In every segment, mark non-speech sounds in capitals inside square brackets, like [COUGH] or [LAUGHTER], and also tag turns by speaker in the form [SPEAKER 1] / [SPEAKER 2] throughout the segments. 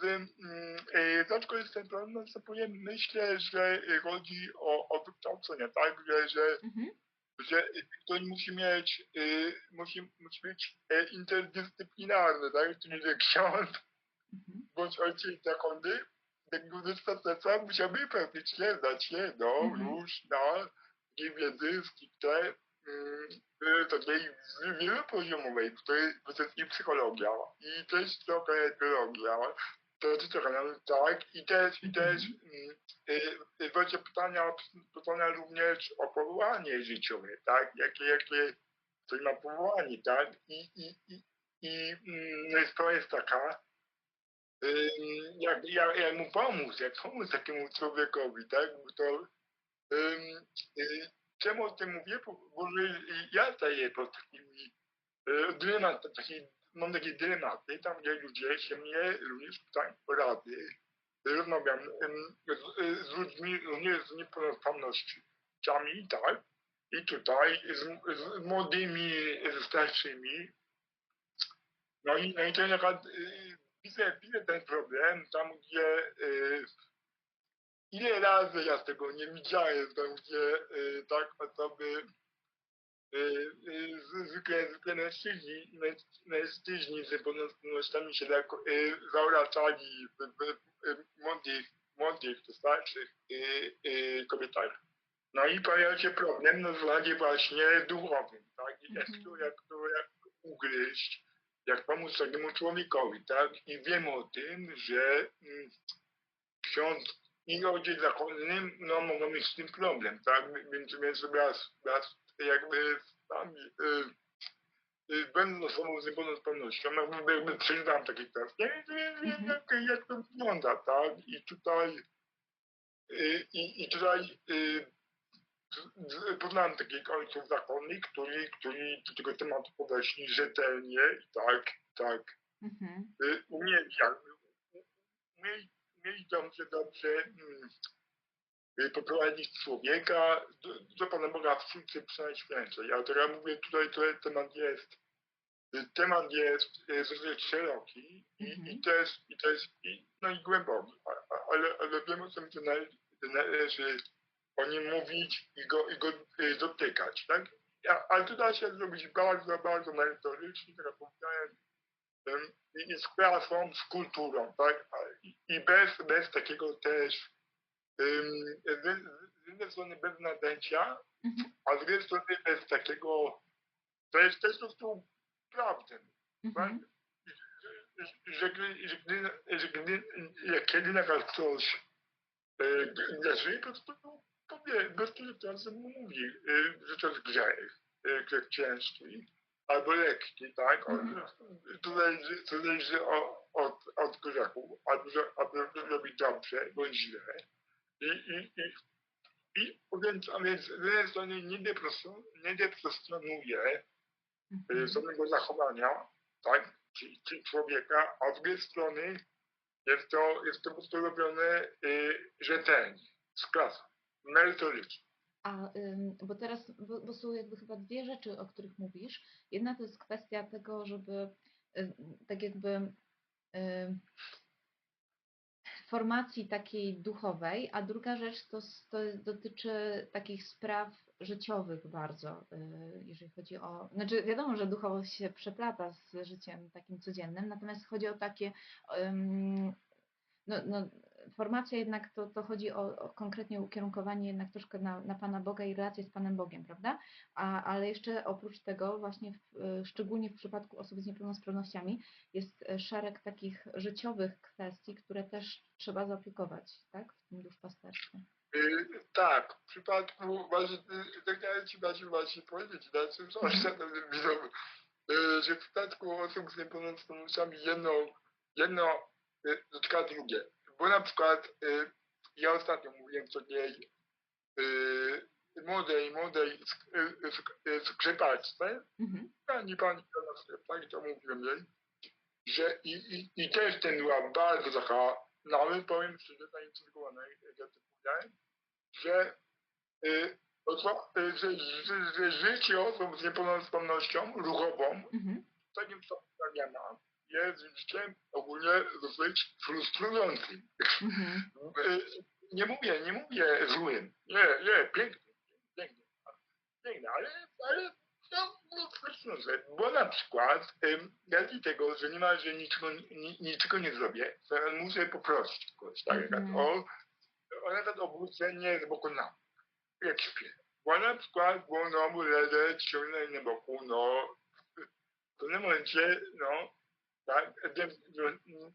[SPEAKER 1] z, mm, e, dlaczego jest ten problem następuje? Myślę, że chodzi o, o wykształcenie, tak? Że, że,
[SPEAKER 2] Mhm.
[SPEAKER 1] że ktoś musi mieć, y, musi, musi być e, interdyscyplinarny, tak? Czyli że ksiądz
[SPEAKER 2] Mhm.
[SPEAKER 1] bądź ojciec zakony, tego dostateczna musiałby praktycznie znać się, no,
[SPEAKER 2] Mhm.
[SPEAKER 1] już na wiedzy stricte mm, takiej wi- wielopoziomowej, w której to jest i psychologia, i też trochę biologia, to jest trochę nawet tak, i też, i też mm, y, y, będzie pytania, pytania również o powołanie życiowe, tak, jakie, jakie ktoś ma powołanie, tak, i, i, i, i mm, sprawa jest taka, Ym, jak, jak, jak mu pomóc, jak pomóc takiemu człowiekowi, tak? Bo to, y, czemu o tym mówię? Bo, bo ja staję pod takimi y, dylemat, taki, mam takie dylematy, tam gdzie ludzie się mnie również pytają o rady. Rozmawiam z, z ludźmi również z niepełnosprawnościami, tak? I tutaj z, z młodymi, ze starszymi. No i, no i to jaka, y, widzę, widzę ten problem tam, gdzie y, ile razy ja z tego nie widziałem, tam gdzie y, tak osoby z- zwykle, zwykle mężczyźni, męż- mężczyźni z niepełnosprawnościami się tak y, zaoraczali w, w, młodych, młodych czy starszych y, y, kobietach. No i pojawia się problem no, w zasadzie właśnie duchowym, tak? Jak
[SPEAKER 2] Mhm.
[SPEAKER 1] to, jak to, jak ugryźć, jak pomóc takiemu człowiekowi, tak? I wiem o tym, że mm, ksiądz i ojciec zakonny, no mogą mieć z tym problem, tak? Więc, więc raz, raz jakby y, y, będąc osobą z niepełnosprawnością, jakby, jakby przeżywam takie kwestie, więc wiem, jak, jak to wygląda, tak? I tutaj, y, i, i tutaj poznałem takich ojców zakonnych, którzy, którzy do tego tematu podeszli rzetelnie i tak, tak,
[SPEAKER 2] Mhm.
[SPEAKER 1] umieli jakby, umieli, umieli dobrze, dobrze mm, poprowadzić człowieka do, do Pana Boga w sztuce przenajświętszej. A teraz mówię tutaj, tutaj temat jest, y, temat jest y, dosyć szeroki i,
[SPEAKER 2] Mhm.
[SPEAKER 1] i też, i też, i, no i głęboki, a, a, ale, ale wiem o tym, że należy, należy o nim mówić i go, i go y, dotykać, tak? Ja, ale to da się zrobić bardzo, bardzo merytorycznie, tak jak powiedziałem, i, i z klasą, z kulturą, tak? A- I, i bez, bez takiego też, z, jednej strony bez nadęcia,
[SPEAKER 2] Mhm.
[SPEAKER 1] a z drugiej strony bez takiego, to jest też prostu prawdą?
[SPEAKER 2] Mhm.
[SPEAKER 1] Że, że, gdy- że, że kiedy na przykład ktoś y, grzeszył, po prostu powie, bezpośrednio mu mówi, y, że to jest grzech, y, grzech ciężki albo lekki, tak?
[SPEAKER 2] Mhm.
[SPEAKER 1] to zależy, to zależy o- od, od grzechu, albo, że- albo robi dobrze bądź źle. I, i, i, i więc, a więc z jednej strony nie depresjonuje
[SPEAKER 2] Mhm.
[SPEAKER 1] y, samego zachowania, tak, czyli, czyli człowieka, a z drugiej strony jest to, jest to po prostu robione y, rzetelnie, z klasą, merytorycznie.
[SPEAKER 2] A, ym, bo teraz, bo, bo są jakby chyba dwie rzeczy, o których mówisz. Jedna to jest kwestia tego, żeby y, tak jakby y, formacji takiej duchowej, a druga rzecz to, to dotyczy takich spraw życiowych bardzo, y, jeżeli chodzi o, znaczy wiadomo, że duchowość się przeplata z życiem takim codziennym, natomiast chodzi o takie, no, no, formacja jednak to, to chodzi o, o konkretnie ukierunkowanie jednak troszkę na, na Pana Boga i relację z Panem Bogiem, prawda? A, ale jeszcze oprócz tego właśnie w, y, szczególnie w przypadku osób z niepełnosprawnościami jest e, szereg takich życiowych kwestii, które też trzeba zaopiekować, tak? W tym duszpasterstwie.
[SPEAKER 1] Y, tak, w przypadku, właśnie, tak chciałem Ci właśnie, właśnie powiedzieć, na czym
[SPEAKER 2] Mhm. [LAUGHS]
[SPEAKER 1] że w przypadku osób z niepełnosprawnościami jedno, jedno dotyka drugie. Bo na przykład y, ja ostatnio mówiłem takiej y, młodej, młodej sk- y, y, skrzypaczce,
[SPEAKER 2] Mhm.
[SPEAKER 1] pani, pani, pani to mówiłem jej, że i, i, i też ten była bardzo taka, nawet powiem szczerze, zaintrygowana, jak ja to powiedziałem, że, y, oso- y, że, że, że życie osób z niepełnosprawnością ruchową
[SPEAKER 2] Mhm.
[SPEAKER 1] takim stopniu nie ma jest życiem ogólnie dosyć frustrującym.
[SPEAKER 2] Mhm.
[SPEAKER 1] Y, Nie mówię, nie mówię złym. Nie, nie, pięknie, pięknie, pięknie, ale, ale no, no frustrujące. Bo na przykład racji tego, że nie ma, że niczego, ni, niczego nie zrobię, to muszę poprosić kogoś, tak,
[SPEAKER 2] Mhm.
[SPEAKER 1] o, o nawet obrócenie z boku na jak śpię. Bo na przykład, no, leżę ciągle na boku, no, w pewnym momencie, no, tak,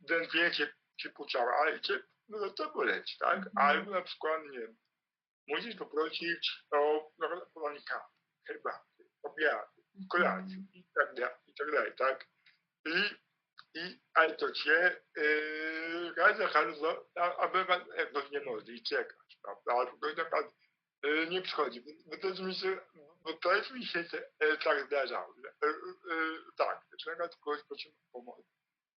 [SPEAKER 1] dętwie się, się puczała, ale cię, no to boleć, tak?
[SPEAKER 2] Mhm.
[SPEAKER 1] Albo na przykład, nie wiem, musisz poprosić o podanie kawy, herbaty, obiady, kolacji
[SPEAKER 2] Mhm.
[SPEAKER 1] i tak dalej, i tak dalej, tak? I, i ale to cię yy, raz za bardzo, a, a bywa jakoś nie może i czekasz, prawda? Albo ktoś na przykład yy, nie przychodzi, bo jest mi się, to jest mi się e, tak zdarzało, e, e, tak, przykład kogoś prosimy o pomoc.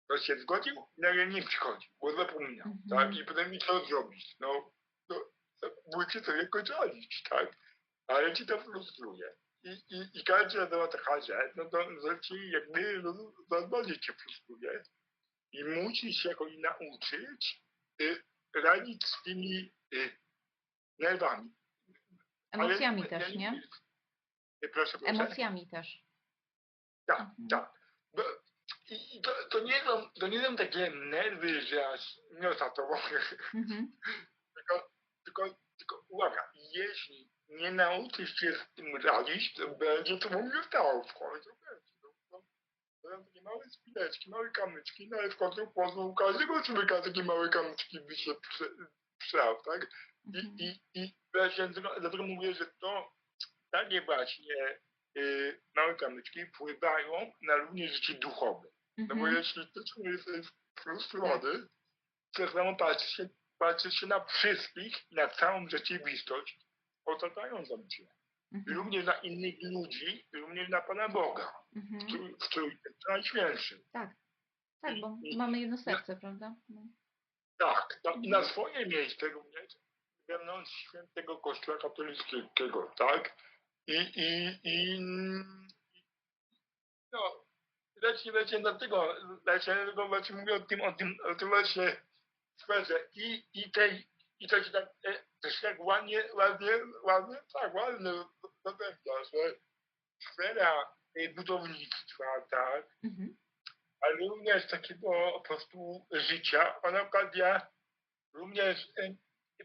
[SPEAKER 1] Ktoś się zgodził, nagle nie przychodzi, bo zapomniał,
[SPEAKER 2] Mhm.
[SPEAKER 1] tak? I potem mi co zrobić? No, no musicie sobie kontrolić, tak? Ale ci to frustruje. I, i, i każda była taka rzecz, no to że ci jakby no, to bardziej cię frustruje. I musisz się jakoś nauczyć y, radzić z tymi y, nerwami. Ale-
[SPEAKER 2] Emocjami
[SPEAKER 1] ja
[SPEAKER 2] też, nie?
[SPEAKER 1] Y, Proszę, proszę.
[SPEAKER 2] Emocjami też.
[SPEAKER 1] Tak,
[SPEAKER 2] Mhm.
[SPEAKER 1] tak. Bo, i, i to, to, nie są, to nie są takie nerwy, że aż niosa to.
[SPEAKER 2] Mhm. [LAUGHS]
[SPEAKER 1] Tylko, tylko, tylko uwaga, jeśli nie nauczysz się z tym radzić, to będzie to mnie stało w końcu. Będzie. To, to, są takie małe spineczki, małe kamyczki, no ale w końcu pozwól każdego człowieka takie małe kamyczki by się prze- przał, tak? I,
[SPEAKER 2] Mhm.
[SPEAKER 1] i, i dlatego, dlatego mówię, że to takie właśnie y, małe kamyczki wpływają na również życie duchowe. No bo
[SPEAKER 2] Mhm.
[SPEAKER 1] jeśli człowiek jest frustrowany, to samo patrzy się, patrzy się na wszystkich, na całą rzeczywistość otaczającą cię.
[SPEAKER 2] Mhm.
[SPEAKER 1] również na innych ludzi, również na Pana Boga, w
[SPEAKER 2] Mhm.
[SPEAKER 1] którym w którym jest najświętszy.
[SPEAKER 2] Tak. Tak, bo
[SPEAKER 1] I-
[SPEAKER 2] mamy jedno serce, prawda? No.
[SPEAKER 1] Tak, tak, i na swoje miejsce również wewnątrz świętego Kościoła katolickiego, tak? I, i, i no, właśnie, właśnie dlatego, właśnie, dlatego właśnie mówię o tym, o tym, o tym właśnie sferze i, i tej, i to się tak, e, się tak ładnie, ładnie, ładnie, tak, ładnie zapewnia, że sfera budownictwa, tak,
[SPEAKER 2] Mhm.
[SPEAKER 1] ale również takiego po prostu życia. A na przykład ja również e,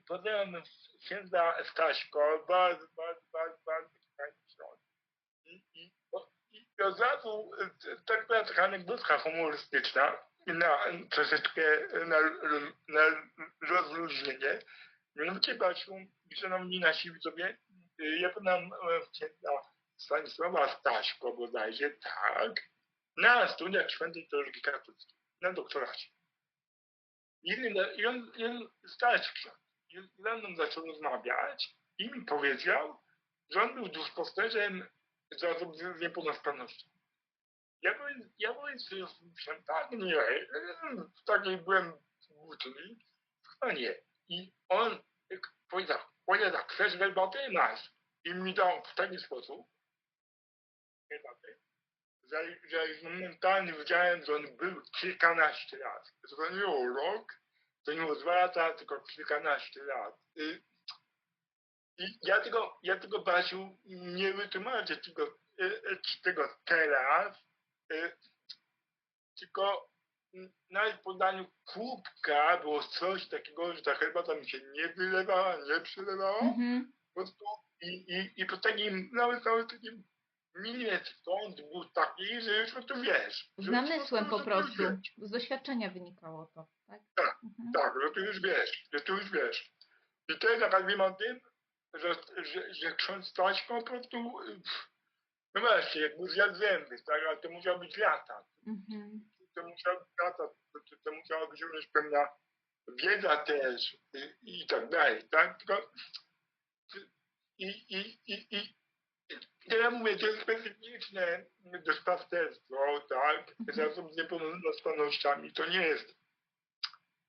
[SPEAKER 1] poznałem księdza Staśko, bardzo, bardzo, bardzo, bardzo fajny ksiądz. I, i, o- i od razu e, tak była taka anegdotka humorystyczna na troszeczkę na, na rozluźnienie. Mianowicie Basiu, szanowni nasi widzowie, e, ja poznałem e, księdza Stanisława Staśko bodajże, tak, na studiach świętej teologii katolickiej, na doktoracie. I, on, i on stać ksiądz. Ze mną zaczął rozmawiać i mi powiedział, że on był duszpasterzem za osób z niepełnosprawnością. Ja byłem, ja byłem tak, nie, w takiej byłem włóczny, chyba nie. I on powiedział, tak, chcesz herbatę? Masz. I mi dał w taki sposób herbatę, że, że momentalnie wiedziałem, że on był kilkanaście lat. Było rok, to nie było dwa lata, tylko kilkanaście lat. I, i ja tego, ja tego Basiu nie wytłumaczę tego, e, e, tego teraz, e, tylko na podaniu kubka było coś takiego, że ta herbata mi się nie wylewała, nie przelewała
[SPEAKER 2] Mhm.
[SPEAKER 1] po prostu i, i, i po takim, nawet, nawet takim milimetr kąt był taki, że już po prostu wiesz.
[SPEAKER 2] Z namysłem po prostu. Z doświadczenia wynikało to, tak?
[SPEAKER 1] Tak,
[SPEAKER 2] Mhm.
[SPEAKER 1] Tak, że ty już wiesz, że ty już wiesz. I to jest taka wiem o tym, że, że, że ksiądz Staśko po prostu, no właśnie, jakby zjadł zęby, tak, ale to musiał być lata.
[SPEAKER 2] Mhm.
[SPEAKER 1] To musiał być lata, to, to, to musiała być również pewna wiedza też i, i tak dalej, tak? Tylko i, i, i, i, ja mówię, to jest specyficzne duszpasterstwo, tak? Osób z niepełnosprawnościami to nie jest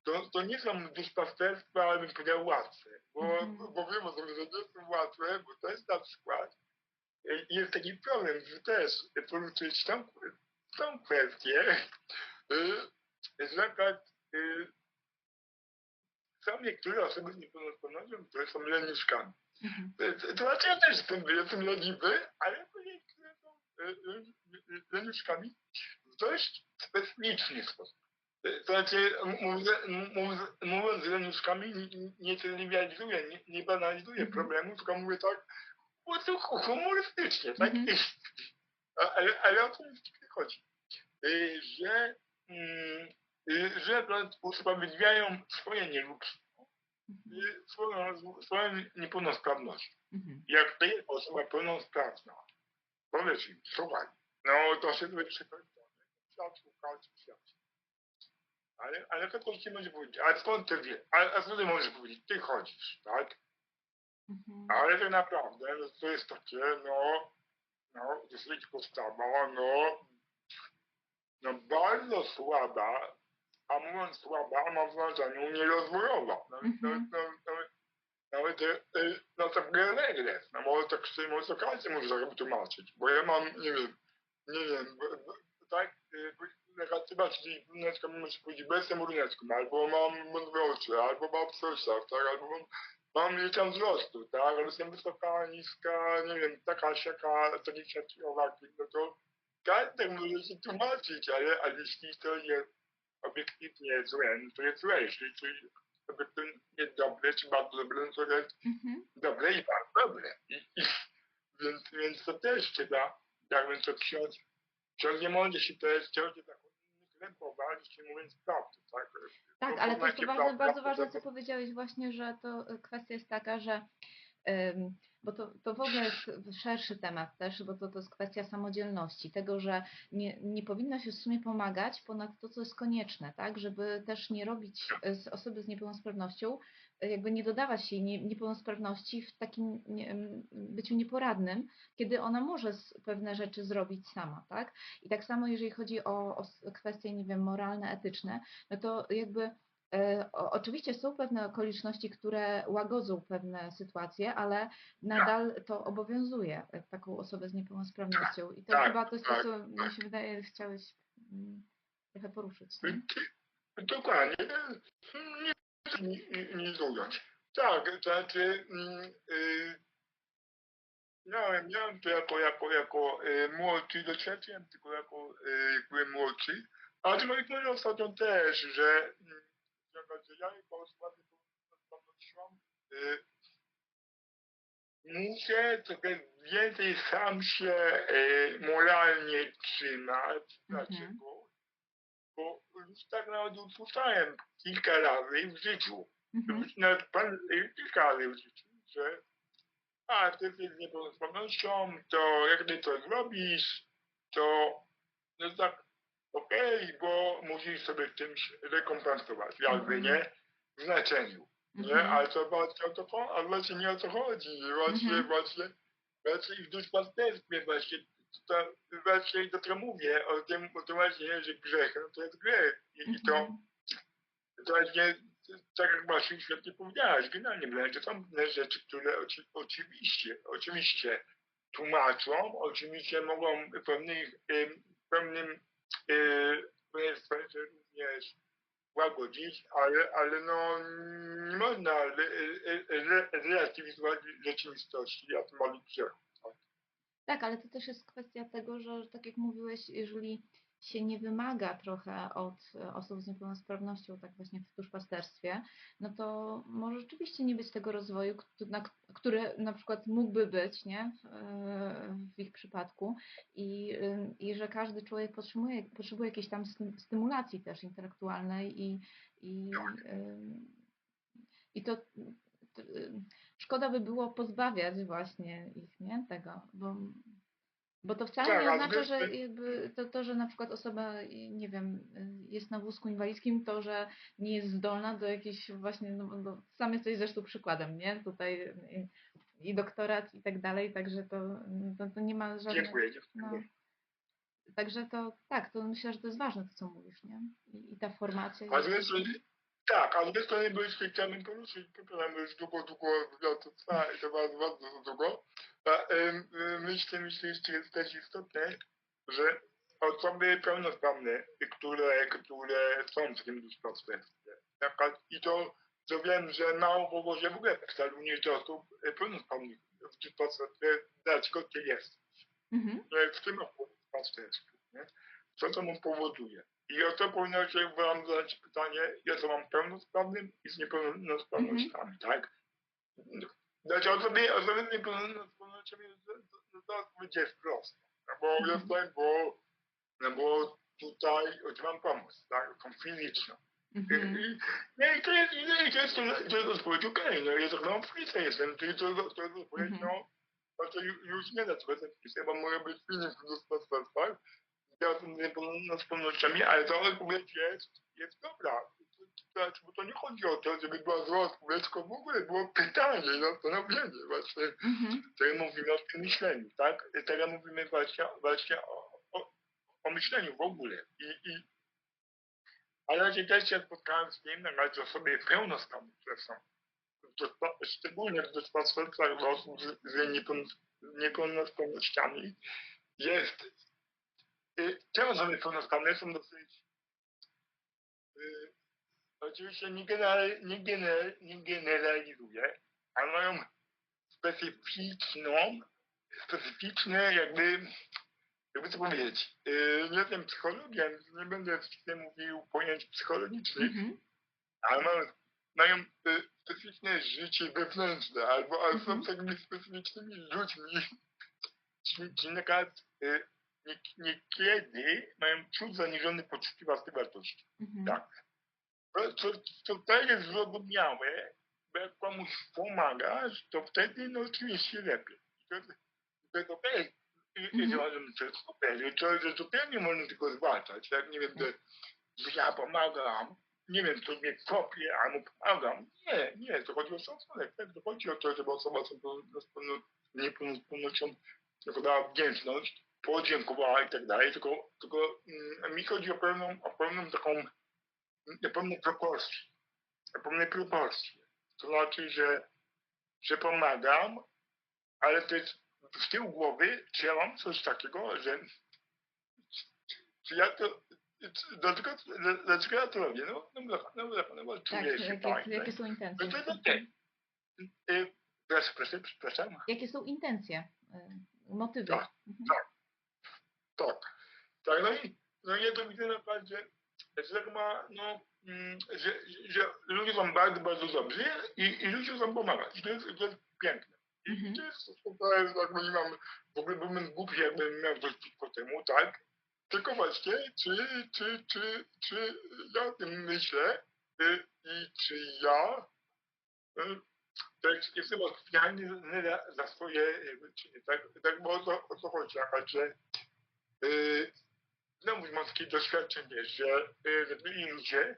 [SPEAKER 1] to, to nie są duszpasterstwa, ale bym powiedział łatwe. Bo, bo wiem o tym, że nie są łatwe, bo to jest na przykład y, jest taki problem, że też poruszyć tą, tą kwestię, że na przykład y, są niektóre osoby z niepełnosprawnością, które są leniuszkami.
[SPEAKER 2] Mhm.
[SPEAKER 1] To, znaczy ja też jestem, jestem leniwy, ale niektóre są y, leniuszkami w dość specyficzny sposób. To znaczy, mówiąc, mówiąc, leniuszkami, nie, trywializuję, nie, nie banalizuję
[SPEAKER 2] Mhm.
[SPEAKER 1] problemu, tylko mówię tak prostu hu- humorystycznie, tak?
[SPEAKER 2] Mhm. [LAUGHS]
[SPEAKER 1] A- Ale, ale o co mi w tym chodzi? Y, Że, mm, y, że usprawiedliwiają swoje nieludztwo,
[SPEAKER 2] Mhm.
[SPEAKER 1] y, swoją, swoją niepełnosprawność.
[SPEAKER 2] Mhm.
[SPEAKER 1] Jak ty, osoba pełnosprawna, powiedz im, słuchaj, no to się wyprzekręcone, świat szukać Ale, ale ktoś ci może powiedzieć, a skąd ty wiesz? A, a co ty możesz powiedzieć? Ty chodzisz, tak?
[SPEAKER 2] Mhm.
[SPEAKER 1] Ale tak naprawdę no, to jest takie, no, no, dosyć postawa, no, no bardzo słaba, a mówiąc słaba, ma w znaczeniu nierozwojowa. No, no,
[SPEAKER 2] Mhm.
[SPEAKER 1] no, no, nawet, y, y, no to regres, no może tak może to każdy może tak wytłumaczyć, bo ja mam, nie wiem, nie wiem, tak, y, negatywa, czyli brunetką, może powiedzieć, bo jestem brunetką, albo mam wątpliwości, albo mam coś tak, tak, albo mam, mam tam wzrostu, tak, ale jestem wysoka, niska, nie wiem, taka, siaka, taki, siaki, owaki, no to każdy może się tłumaczyć, ale, ale jeśli to jest obiektywnie złe, no to jest złe, jeśli to jest obiektywnie dobre, czy bardzo dobre, no to jest
[SPEAKER 2] Mhm.
[SPEAKER 1] dobre i bardzo dobre. I, i, więc, więc to też trzeba, jakby to ksiądz, ksiądz nie może się też ciągle tak jeśli mówiąc prawdę, tak?
[SPEAKER 2] Tak, ale to jest
[SPEAKER 1] poznacie
[SPEAKER 2] ważne, bardzo
[SPEAKER 1] to
[SPEAKER 2] ważne,
[SPEAKER 1] to-
[SPEAKER 2] co powiedziałeś właśnie, że to y, kwestia jest taka, że bo to, to w ogóle jest szerszy temat też, bo to, to jest kwestia samodzielności, tego, że nie, nie powinno się w sumie pomagać ponad to, co jest konieczne, tak, żeby też nie robić y, z osoby z niepełnosprawnością, jakby nie dodawać jej nie, niepełnosprawności w takim byciu nieporadnym, kiedy ona może pewne rzeczy zrobić sama, tak, i tak samo jeżeli chodzi o, o kwestie, nie wiem, moralne, etyczne, no to jakby e, oczywiście są pewne okoliczności, które łagodzą pewne sytuacje, ale nadal to obowiązuje e, taką osobę z niepełnosprawnością. I to
[SPEAKER 1] tak,
[SPEAKER 2] chyba to jest to,
[SPEAKER 1] tak,
[SPEAKER 2] co mi się wydaje, chciałeś mm, trochę poruszyć. Nie?
[SPEAKER 1] Dokładnie. Nie, nie. Tak, to znaczy mm, y, miałem, miałem to jako, jako, jako y, młodszy, doświadczyłem tylko jako y, jak byłem młodszy, ale to moich mówię ostatnio też, że, mm, że ja jako osoba z niepełnosprawnością y, muszę trochę więcej sam się y, moralnie trzymać.
[SPEAKER 2] Mhm.
[SPEAKER 1] Dlaczego? Bo już tak nawet usłyszałem kilka razy w życiu,
[SPEAKER 2] Mhm.
[SPEAKER 1] już nawet pan kilka razy w życiu, że a ty z niepełnosprawnością, to jak ty to zrobisz, to no tak okej, bo musisz sobie czymś rekompensować, jakby
[SPEAKER 2] Mhm.
[SPEAKER 1] nie w znaczeniu. Nie,
[SPEAKER 2] Mhm.
[SPEAKER 1] ale to właśnie o to chodzi, ale właśnie nie o to chodzi. Właśnie,
[SPEAKER 2] Mhm.
[SPEAKER 1] właśnie, właśnie w duszpasterstwie właśnie, to, właśnie do tego mówię, o tym, o tym właśnie, że grzech, no to jest grzech. I, i to,
[SPEAKER 2] Mhm.
[SPEAKER 1] to właśnie, tak jak właśnie świetnie powiedziałaś, generalnie wręcz, to są pewne rzeczy, które oczywiście, oczywiście tłumaczą, oczywiście mogą w pewnych, em, pewnym, pewnej sferze również łagodzić, ale, ale no nie można re, re, re, relatywizować rzeczywistości, a tym grzechu.
[SPEAKER 2] Tak, ale to też jest kwestia tego, że tak jak mówiłeś, jeżeli się nie wymaga trochę od e, osób z niepełnosprawnością, tak właśnie w duszpasterstwie, no to może rzeczywiście nie być tego rozwoju, który na przykład mógłby być, nie, w, e, ich przypadku. I, i że każdy człowiek potrzebuje, potrzebuje jakiejś tam stym- stymulacji też intelektualnej i, i, ym, i to, szkoda by było pozbawiać właśnie ich, nie, tego, bo bo to wcale
[SPEAKER 1] Tak,
[SPEAKER 2] nie
[SPEAKER 1] a
[SPEAKER 2] oznacza, że to, to, że na przykład osoba, nie wiem, y, jest na wózku inwalidzkim, to, że nie jest zdolna do jakiejś właśnie, no, no, sam jesteś zresztą przykładem, nie? Tutaj y, i doktorat i tak dalej, także to, to, to nie ma żadnych...
[SPEAKER 1] Dziękuję, dziękuję.
[SPEAKER 2] No, także to tak, to myślę, że to jest ważne to, co mówisz, nie? I, i ta formacja.
[SPEAKER 1] A
[SPEAKER 2] i-
[SPEAKER 1] strony, tak, a z drugiej strony byliśmy chciałem poruszyć, przepraszam, już długo, długo wywiad to trwa i to bardzo, bardzo długo. A, em, em, myślę, myślę, jeszcze jest też istotne, że osoby pełnosprawne, które, które są w tym duszpasterstwie. Na przykład- I to, to wiem, że mało kogo się w ogóle pyta również do osób pełnosprawnych w duszpasterstwie, dlaczego ty jest
[SPEAKER 2] Mhm.
[SPEAKER 1] w tym duszpasterstwie. nie? Co to mu powoduje? I o to powinno się wam zadać pytanie, ja osobom pełnosprawnym i z niepełnosprawnościami, tak? Znaczy osoby, osoby z niepełnosprawnościami, to- to- to- to odpowiedź jest prosta. No bo
[SPEAKER 2] Mhm.
[SPEAKER 1] jestem, bo, no bo tutaj otrzymam pomoc, tak, taką fizyczną.
[SPEAKER 2] Mhm.
[SPEAKER 1] I, no i to jest, no i to jest, to jest odpowiedź okej, no ja tak mam w Polsce jestem, czyli to, to, to jest odpowiedź,
[SPEAKER 2] Mhm.
[SPEAKER 1] no, to ju- już nie da co jestem w Polsce, bo mogę być innych gospodarstwach, ja z niepełnosprawnościami, ale ta odpowiedź jest, jest dobra. To bo to nie chodzi o to, żeby była zła odpowiedź, tylko w ogóle było pytanie, zastanowienie właśnie.
[SPEAKER 2] Mhm.
[SPEAKER 1] Teraz mówimy o tym myśleniu, tak? Teraz mówimy właśnie, właśnie o, o, o myśleniu w ogóle. I, i, ale ja też się spotkałem z tym, nawet osoby pełnosprawne, które są, szczególnie w doświadczeniach dla osób z, z niepełn- niepełnosprawnościami, jest, te osoby pełnosprawne są dosyć, y, oczywiście nie, general, nie, gener, nie generalizuję, ale mają specyficzną, specyficzne jakby, jakby co powiedzieć, yy, nie jestem psychologiem, nie będę stricte mówił pojęć psychologicznych,
[SPEAKER 2] Mhm.
[SPEAKER 1] ale mają, mają y, specyficzne życie wewnętrzne, albo, albo są
[SPEAKER 2] Mhm.
[SPEAKER 1] takimi specyficznymi ludźmi, czyli, czyli na przykład y, nie, niekiedy mają czuć zaniżony poczucie własnej wartości.
[SPEAKER 2] Mhm.
[SPEAKER 1] Tak. To, to, to jest zrozumiałe, bo jak komuś pomagasz, to wtedy no oczywiście lepiej. To, i
[SPEAKER 2] Mhm.
[SPEAKER 1] to, jest to zupełnie można tylko zwalczać. Jak nie wiem, że, że ja pomagam, nie wiem, to mnie kopie, a mu pomagam. Nie, nie, to chodzi o szacunek. Tak? To chodzi o to, żeby osoba z niepełno- niepełnosprawnością dała wdzięczność, podziękowała i tak dalej, tylko, tylko mm, mi chodzi o pewną, o pewną taką na pewne proporcje. Na pewne proporcje. To znaczy, że, że pomagam, ale też z tyłu głowy, czy ja mam coś takiego, że czy ja to, dlaczego, dlaczego ja to robię? No, no, no, no, no, no, bo
[SPEAKER 2] Tak,
[SPEAKER 1] czuję się
[SPEAKER 2] jakie,
[SPEAKER 1] fajnie.
[SPEAKER 2] jakie są intencje?
[SPEAKER 1] No to jest okej. Y, Proszę, proszę, przepraszam.
[SPEAKER 2] Jakie są intencje? y, Motywy?
[SPEAKER 1] Tak,
[SPEAKER 2] Mhm.
[SPEAKER 1] Tak. Tak, no i no ja to widzę naprawdę, że, że tak ma, no, mm, że, że ludzie są bardzo, bardzo dobrzy i, i ludzie chcą pomagać. I to jest, to jest piękne. I
[SPEAKER 2] Mhm.
[SPEAKER 1] to jest, to jest nie mam, w ogóle byłbym głupi, jakbym miał coś przeciwko temu, tak? Tylko właśnie, czy, czy, czy, czy ja o tym myślę y, i czy ja y, tak jestem odpowiedzialny za, swoje czyny, tak? Tak, bo o to, o to chodzi, jaka, że znowu mam takie doświadczenie, że, że byli ludzie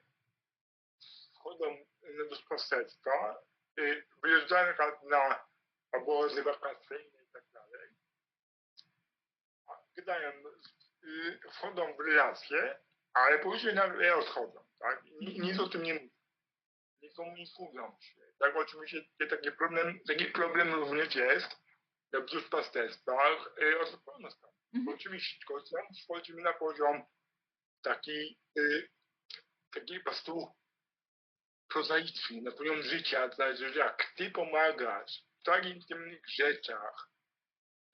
[SPEAKER 1] wchodzą na duszpasterstwa, yy, wyjeżdżają na przykład na obozy wakacyjne i tak dalej, gadają, wchodzą w relacje, ale później nagle odchodzą, tak? Nic o tym nie mówią. Nie komunikują się. Tak, oczywiście taki problem, taki problem również jest w duszpasterstwach osób pełnosprawnych.
[SPEAKER 2] Mhm.
[SPEAKER 1] Oczywiście, tylko wchodzimy na poziom taki, y, taki po prostu prozaiczny, na poziom życia, znaczy, że jak ty pomagasz w tak intymnych rzeczach,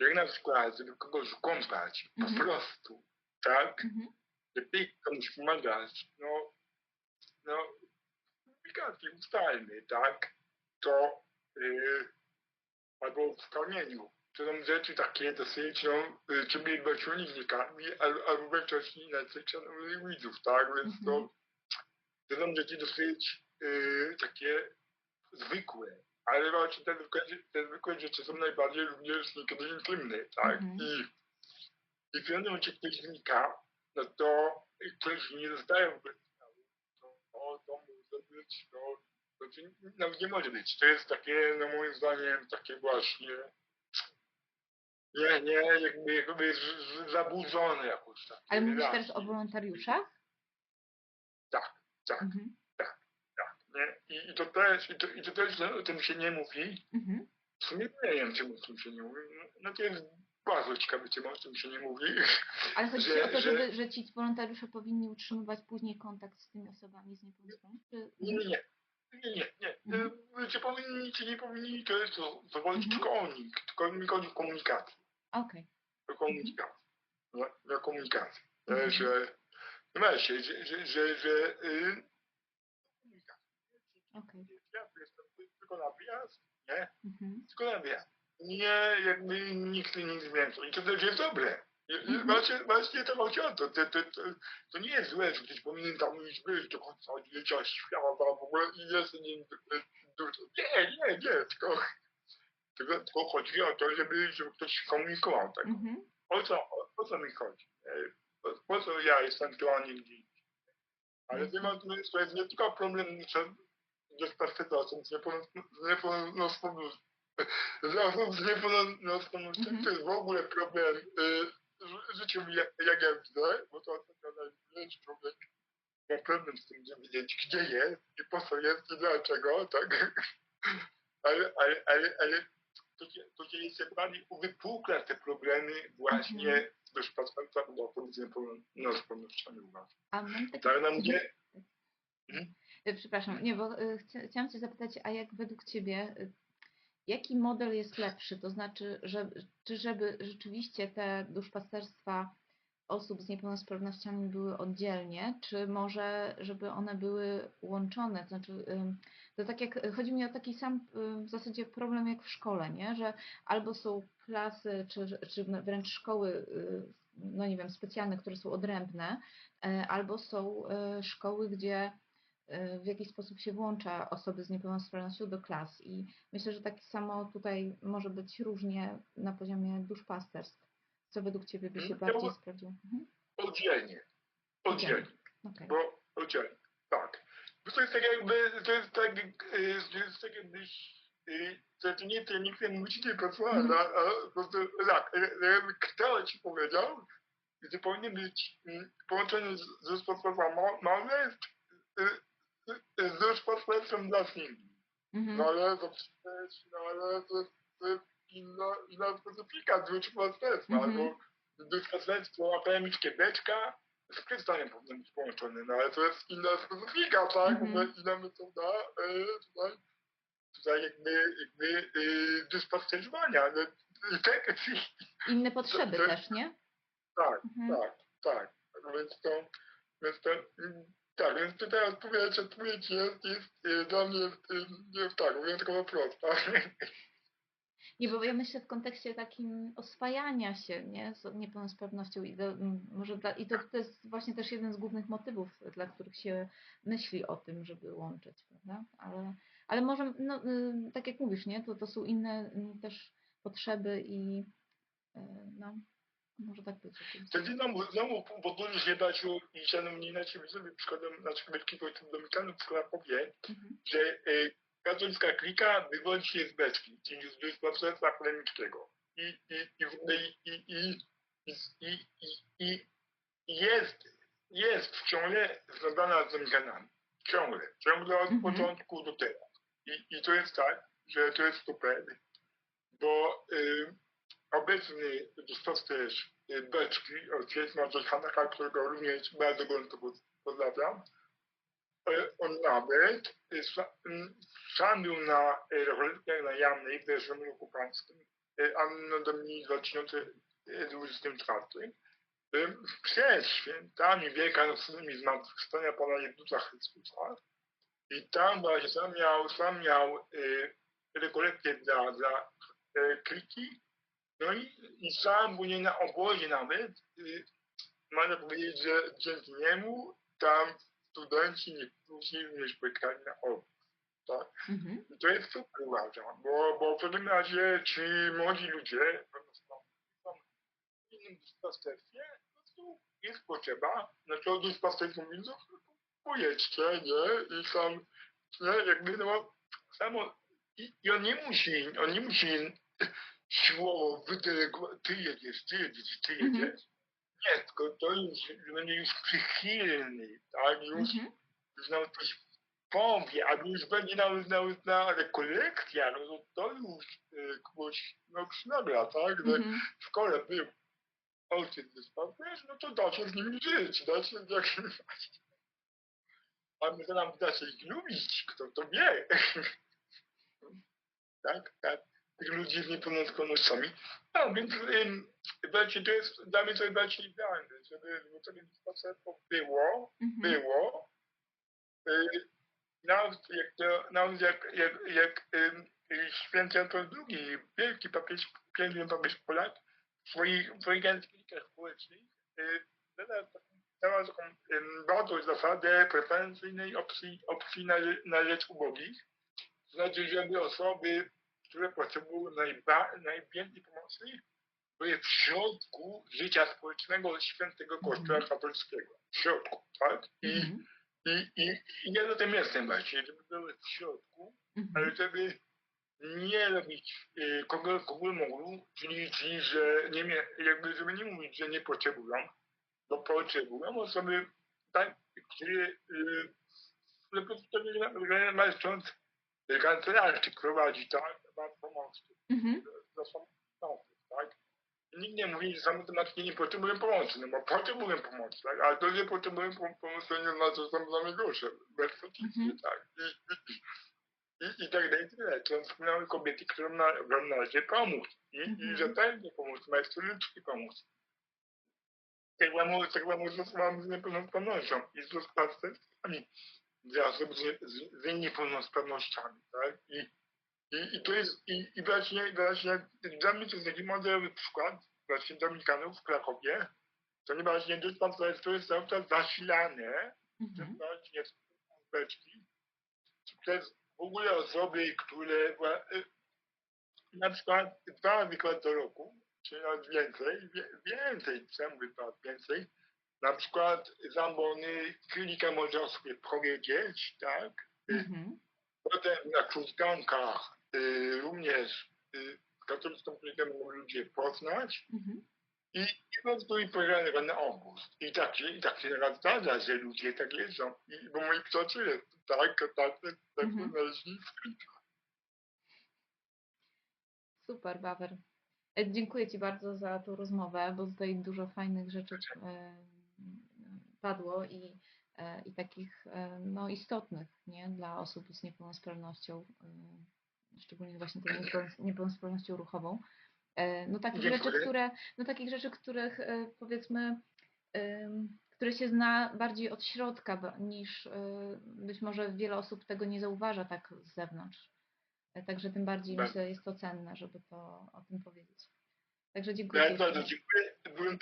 [SPEAKER 1] jak na przykład, żeby kogoś kąpać,
[SPEAKER 2] Mhm.
[SPEAKER 1] po prostu, tak,
[SPEAKER 2] Mhm.
[SPEAKER 1] że ty komuś pomagasz, no, no, delikatnie ustalmy, tak, to, y, albo w kamieniu, to są rzeczy takie dosyć, no, y, bezczynnikami, albo, albo w większości inaczej szanownych widzów, tak, więc
[SPEAKER 2] Mhm.
[SPEAKER 1] to, to są rzeczy dosyć y, takie zwykłe, ale właśnie te zwykłe, te zwykłe rzeczy są najbardziej również niekiedy intymne, tak,
[SPEAKER 2] Mhm.
[SPEAKER 1] i, i w pewnym momencie ktoś znika, no to ktoś nie zostaje w ogóle sygnału, to, to, to może być, no, to czy- nawet nie może być. To jest takie, no moim zdaniem, takie właśnie, nie, nie, jakby, jakby z, z, zabudzone jakoś tak.
[SPEAKER 2] Ale mówisz teraz o wolontariuszach?
[SPEAKER 1] Tak, tak,
[SPEAKER 2] Mhm.
[SPEAKER 1] nie? I, I to też, i to, i to też no, o tym się nie mówi.
[SPEAKER 2] Mhm.
[SPEAKER 1] W sumie nie wiem, czemu o tym się nie mówi. No to jest bardzo ciekawy temat, o tym się nie mówi.
[SPEAKER 2] Ale [LAUGHS] chodzi ci
[SPEAKER 1] że-
[SPEAKER 2] o to,
[SPEAKER 1] że-
[SPEAKER 2] żeby, że ci wolontariusze powinni utrzymywać później kontakt z tymi osobami z niepełnosprawnością? Czy...
[SPEAKER 1] Nie, nie, nie. Nie, nie, nie.
[SPEAKER 2] Mhm.
[SPEAKER 1] Czy powinni, czy nie powinni, to jest to, to
[SPEAKER 2] Mhm.
[SPEAKER 1] tylko o nich, tylko mi chodzi o komunikację.
[SPEAKER 2] Okej.
[SPEAKER 1] O komunikację. No, o komunikację. E,
[SPEAKER 2] Mhm.
[SPEAKER 1] Że, no że, że, że, że y, komunikacja. Ja jestem tylko na wyjazd, nie?
[SPEAKER 2] Mhm.
[SPEAKER 1] Tylko na wyjazd. Nie, jakby nikt nic więcej. I to też jest dobre.
[SPEAKER 2] Mhm.
[SPEAKER 1] Właśnie, właśnie to o to. To, to, to. to nie jest złe, że ktoś powinien tam iść być do końca życia świata w ogóle i jest nim dużo. Nie, nie, nie, tylko, tylko, tylko chodzi o to, żeby, żeby ktoś komunikował tego.
[SPEAKER 2] Mhm.
[SPEAKER 1] O co, o, o co mi chodzi? E, Po, po co ja jestem tu, a nie gdzie? Ale
[SPEAKER 2] Mhm.
[SPEAKER 1] temat, no, to jest nie tylko problem że z perspektywą, z niepełnosprawnością, z osób niepełnosprawnością,
[SPEAKER 2] Mhm.
[SPEAKER 1] to jest w ogóle problem y, ży- życiu, jak, jak ja widzę, bo to jest człowiek ma problem z tym, żeby wiedzieć, gdzie jest i po co jest i dlaczego, tak? [LAUGHS] Ale, ale, ale, ale to się, to się jeszcze bardziej uwypukla te problemy właśnie
[SPEAKER 2] Mhm.
[SPEAKER 1] do osób z niepełnosprawnościami.
[SPEAKER 2] A mam takie...
[SPEAKER 1] Tak nam gdzie
[SPEAKER 2] E, Przepraszam, nie, bo e, chcia- chciałam Cię zapytać, a jak według Ciebie, e, jaki model jest lepszy? To znaczy, że, czy żeby rzeczywiście te duszpasterstwa osób z niepełnosprawnościami były oddzielnie, czy może, żeby one były łączone? To znaczy, to tak jak, chodzi mi o taki sam ym, w zasadzie problem jak w szkole, nie? Że albo są klasy, czy, czy wręcz szkoły, y, no nie wiem, specjalne, które są odrębne, e, albo są e, szkoły, gdzie e, w jakiś sposób się włącza osoby z niepełnosprawnością do klas i myślę, że tak samo tutaj może być różnie na poziomie duszpasterstw. Co według Ciebie by się
[SPEAKER 1] Mm,
[SPEAKER 2] bardziej sprawdziło? Mhm.
[SPEAKER 1] oddzielnie. Oddzielnie.
[SPEAKER 2] Okej.
[SPEAKER 1] Bo oddzielnie. To jest tak jakby, to jest tak, y, to jest tak jakbyś, y, to to nie, to nikt nie musi nie pracować,
[SPEAKER 2] Mhm.
[SPEAKER 1] a, a po prostu tak, y, jakby kto ci powiedział, że powinien być y, połączony z, ze sposobem y, ze sposobem dla singli.
[SPEAKER 2] Mhm.
[SPEAKER 1] No ale to przecież, no ale to, jest inna, inna specyfika duszpasterstwa,
[SPEAKER 2] Mhm.
[SPEAKER 1] bo duszpasterstwo akademickie beczka z kryształem powinno być połączone, no ale to jest inna specyfika, tak?
[SPEAKER 2] Mhm.
[SPEAKER 1] Mhm. Inna metoda e, tutaj, tutaj jakby, jakby e, duszpasterzowania. No, tak,
[SPEAKER 2] Inne potrzeby
[SPEAKER 1] to-
[SPEAKER 2] też, nie?
[SPEAKER 1] tak,
[SPEAKER 2] Mhm.
[SPEAKER 1] tak, tak. Więc to, więc to, mm, tak, więc tutaj odpowiedź, odpowiedź jest, jest e, dla mnie jest, jest tak, wyjątkowo prosta. [LAUGHS]
[SPEAKER 2] Nie, bo ja myślę w kontekście takim oswajania się nie, z niepełnosprawnością i, do, może dla, i to, to jest właśnie też jeden z głównych motywów, dla których się myśli o tym, żeby łączyć, prawda? Ale, ale może, no, y, tak jak mówisz, nie, to, to są inne y, też potrzeby i y, no, może tak być.
[SPEAKER 1] Wtedy znowu pozwolisz się dać i szanowni nasi widzowie przykładem naszych wielkich ojców dominikanów w Krakowie,
[SPEAKER 2] Mhm.
[SPEAKER 1] że y, katolicka klika wywodzi się z Beczki, czyli z wyspawstwa akademickiego. I, i, i, i, i, i, i, i, i, jest, jest ciągle związana z Dominikanami. Ciągle. Ciągle od
[SPEAKER 2] Mhm.
[SPEAKER 1] początku do teraz. I, I to jest tak, że to jest super, bo y, obecny duszpasterz y, Beczki, ojciec Maciej Hanaka, którego również bardzo gorąco poz- pozdrawiam, m, sam był na y, rewolucjach na Jamnej w y, Anno Domini 2024, y, przed świętami wielkanocnymi zmartwychwstania Pana Jezusa Chrystusa. I tam właśnie sam miał, sam miał y, rekolekcję dla, dla y, kliki, no i, i sam był nie na obozie nawet, można powiedzieć, że dzięki niemu tam studenci niektórzy nie spotykali na obóz. Tak?
[SPEAKER 2] Mhm.
[SPEAKER 1] I to jest super uważam, bo, bo w każdym razie ci młodzi ludzie są w innym duszpasterstwie, po prostu jest potrzeba, znaczy o duszpasterstwie mówiąc, no pojedźcie, nie, i tam, nie, jakby no, samo, i, i on nie musi, on nie musi siłowo wydelegować, ty jedziesz, ty jedziesz, ty
[SPEAKER 2] Mhm.
[SPEAKER 1] Nie, tylko to już będzie już przychylny, tak, już,
[SPEAKER 2] Mhm.
[SPEAKER 1] już nawet coś powie, albo już będzie na, na, na rekolekcja, no to, to już y, kogoś no, przynagla, tak? Że
[SPEAKER 2] Mhm.
[SPEAKER 1] w szkole był ojciec wiesz, no to da się z nim żyć, da się jak A my to nam da się ich lubić, kto to wie. [LAUGHS] tak, tak. Tych ludzi z niepełnosprawnościami. No, więc właśnie to jest dla mnie to jest właśnie idealne, żeby, żeby to było,
[SPEAKER 2] Mhm.
[SPEAKER 1] było. Y, nawet jak, to, nawet jak, jak, jak święty Anton II, wielki papież, piękny papież Polak, w swoich, w swoich encyklikach społecznych y, dała taką, bardzo zasadę preferencyjnej opcji, opcji na, na rzecz ubogich. To znaczy, żeby osoby, które potrzebują najba, najwięcej pomocy, były w środku życia społecznego świętego Kościoła
[SPEAKER 2] Mhm.
[SPEAKER 1] katolickiego. W środku, tak? I,
[SPEAKER 2] Mhm.
[SPEAKER 1] i, i, I ja za tym jestem właśnie, żeby były w środku, ale
[SPEAKER 2] Mhm.
[SPEAKER 1] żeby nie robić y, kogo, kogo mogą, czyli, czyli że nie jakby żeby nie mówić, że nie potrzebują, bo potrzebują osoby tak, które y, po prostu że mężcząc kancelarii prowadzi tak, ma pomoc
[SPEAKER 2] Mhm.
[SPEAKER 1] dla samotnych, tak? Nikt nie mówi, że samotnie nie potrzebują pomocy, no bo potrzebują pomocy, tak? Ale to, że potrzebują pom- pomocy, to nie znaczy, że są dla mnie gorsze.
[SPEAKER 2] Mhm.
[SPEAKER 1] tak? I, i, i, I tak dalej, i tyle. To wspomniały kobiety, którym na, którym należy pomóc. I, i
[SPEAKER 2] Mhm.
[SPEAKER 1] rzetelnie pomóc, ludzki pomóc. Tak samo, tak samo z osobami z niepełnosprawnością i z dla osób z, z, z niepełnosprawnościami, tak? I, i, i to jest, i, i właśnie, właśnie dla mnie to jest taki modelowy przykład właśnie Dominikanów w Krakowie, to nie właśnie to jest, to jest cały czas zasilane
[SPEAKER 2] Mhm.
[SPEAKER 1] właśnie beczki, przez w ogóle osoby, które y, na przykład dwa chyba do roku, czy nawet więcej, więcej, czemu razy więcej, na przykład zambony klinikę może o sobie powiedzieć, tak?
[SPEAKER 2] Mhm.
[SPEAKER 1] Potem na krótkankach również y, katolicką klinikę mogą ludzie poznać
[SPEAKER 2] Mhm.
[SPEAKER 1] i, i po prostu i pojechali na obóz. I tak się, i tak się raz zdarza, że ludzie tak jeżdżą. I, bo moi przyjaciele, tak, tak, tak, tak
[SPEAKER 2] Mhm. Super, Bawer. E, Dziękuję Ci bardzo za tą rozmowę, bo tutaj dużo fajnych rzeczy e, padło i, e, i takich no, istotnych nie? dla osób z niepełnosprawnością, szczególnie właśnie tą niepełnos- niepełnosprawnością ruchową. E, No takich rzeczy,
[SPEAKER 1] Dziękuję.
[SPEAKER 2] które, no takich rzeczy, których e, powiedzmy, które się zna bardziej od środka niż e, być może wiele osób tego nie zauważa tak z zewnątrz. Także tym bardziej
[SPEAKER 1] Tak.
[SPEAKER 2] myślę, jest to cenne, żeby to o tym powiedzieć. Także dziękuję.
[SPEAKER 1] Ja
[SPEAKER 2] Ci
[SPEAKER 1] bardzo
[SPEAKER 2] jeszcze.
[SPEAKER 1] dziękuję. Byłem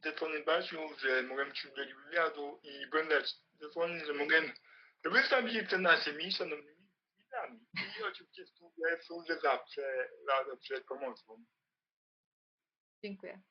[SPEAKER 1] telefonem Basiu, że mogłem Ci udzielić wywiadu i byłem telefonem, że mogłem wystawić te naszymi szanownymi. I oczywiście służę, służę zawsze, zawsze pomocą.
[SPEAKER 2] Dziękuję.